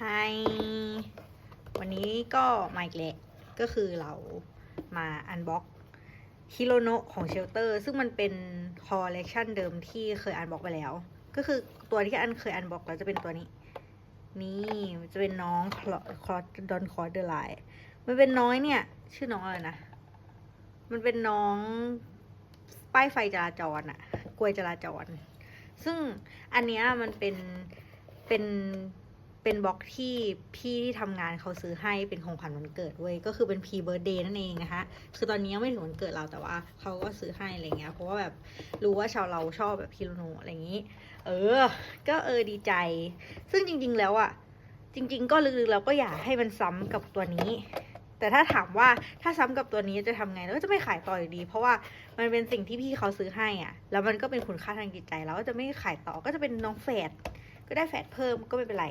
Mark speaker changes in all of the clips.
Speaker 1: ไฮวันนี้ก็มาอีกแล้วก็คือเรามาอันบ็อกฮิโรโนะของเชลเตอร์ ซึ่งมันเป็นคอลเลกชันเดิมที่เคยอันบ็อกไปแล้ว ก็คือตัวที่อันเคยอันบ็อกแล้วจะเป็นตัวนี้ นี่จะเป็นน้องคลอคลอดอนคอร์เดอร์ไลมันเป็นน้อยเนี่ย ชื่อน้องอะไรนะ มันเป็นน้องป้ายไฟจราจรอะกลวยจราจร ซึ่งอันเนี้ยมันเป็นเป็น เป็นบล็อกที่พี่ที่ทำงานเขาซื้อให้เป็นของขวัญวันเกิดเว้ยก็คือเป็นพีเบิร์ดเดย์นั่นเองนะคะ คือตอนนี้ยังไม่ถึงวันเกิดเราแต่ว่าเขาก็ซื้อให้อะไรเงี้ยเพราะว่าแบบรู้ว่าชาวเราชอบแบบพิโรโนอะไรอย่างนี้ เออ ก็เออดีใจ ซึ่งจริง ๆ แล้วอะจริง ๆ ก็ลึกๆเราก็อยากให้มันซ้ำกับตัวนี้ แต่ถ้าถามว่าถ้าซ้ำกับตัวนี้จะทำไงเราก็จะไม่ขายต่ออยู่ดี เพราะว่ามันเป็นสิ่งที่พี่เขาซื้อให้อะ แล้วมันก็เป็นคุณค่าทางจิตใจเราก็จะไม่ขายต่อก็จะเป็นน้องแฝดก็ได้แฝดเพิ่มก็ไม่เป็นไร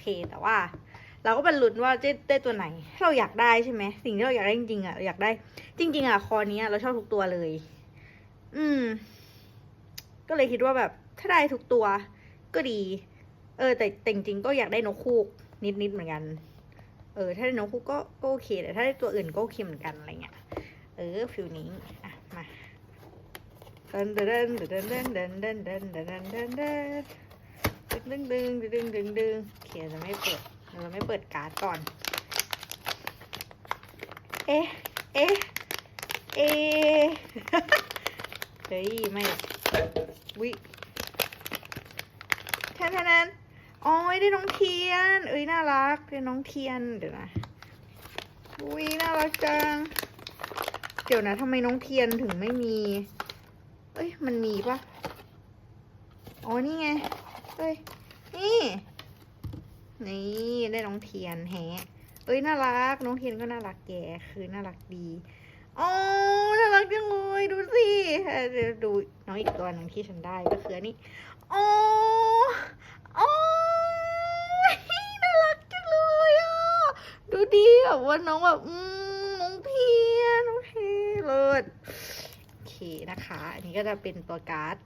Speaker 1: เค แต่ว่า เราก็เป็นลุ้นว่าจะได้ตัวไหนถ้เราอยากได้ใช่ไหมสิ่งที่เราอยากได้จริงๆอะอยากได้ จริง ๆอะคอนี้เราชอบทุกตัวเลย อืม ก็เลยคิดว่าแบบถ้าได้ทุกตัว ก็ดี เออ แต่แต่จริงๆก็อยากได้นกคูก นิดๆเหมือนกัน เออ ถ้าได้นกคูกก็ก็โอเคแต่ถ้าได้ตัวอื่นก็โอเคเหมือนกันอะไรเงี้ยเออฟิลนี้อะมาเดินเดินเดินเดินเดินเดินเดินเดินเดินเดดึงดึงดึงดึงดึงดึงโอเคเราไม่เปิดเราไม่เปิดการ์ดก่อน เอ๊ะ เอ๊ะ เอ๊ะ เฮ้ย ไม่วิแทนแทนแทนอ๋อได้น้องเทียน เอ้ย น่ารักได้น้องเทียน เดี๋ยวนะอุ้ยน่ารักจัง เดี๋ยวนะทำไมน้องเทียนถึงไม่มี เอ้ย มันมีปะอ๋อ นี่ไง เอ้ย นี่ นี่ได้น้องเทียนแฮะ เอ้ยน่ารัก น้องเทียนก็น่ารักแกคือน่ารักดีอ๋อน่ารักจังเลยดูสิเดี๋ยวดูน้องอีกตัวหนึ่งที่ฉันได้ก็คืออันนี้อ๋ออ๋อน่ารักจังเลยอะดูดีแบบว่าน้องแบบอืมน้องเทียนน้องเทเลิศโอเคนะคะ อันนี้ก็จะเป็นตัวการ์ด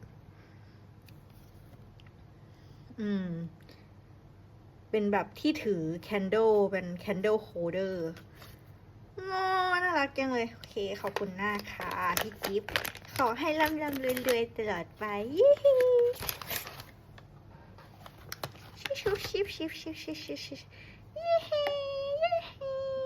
Speaker 1: อืม เป็นแบบที่ถือแคนเดลเป็นแคนเดลโฮเดอร์โอน่ารักจังเลย โอเค ขอบคุณหน้าค่ะพี่จิ๊บ ขอให้ร่ำร่ำรวยๆตลอดไปยี่ฮีชิบชิบชิบชิบชิบชิบชบ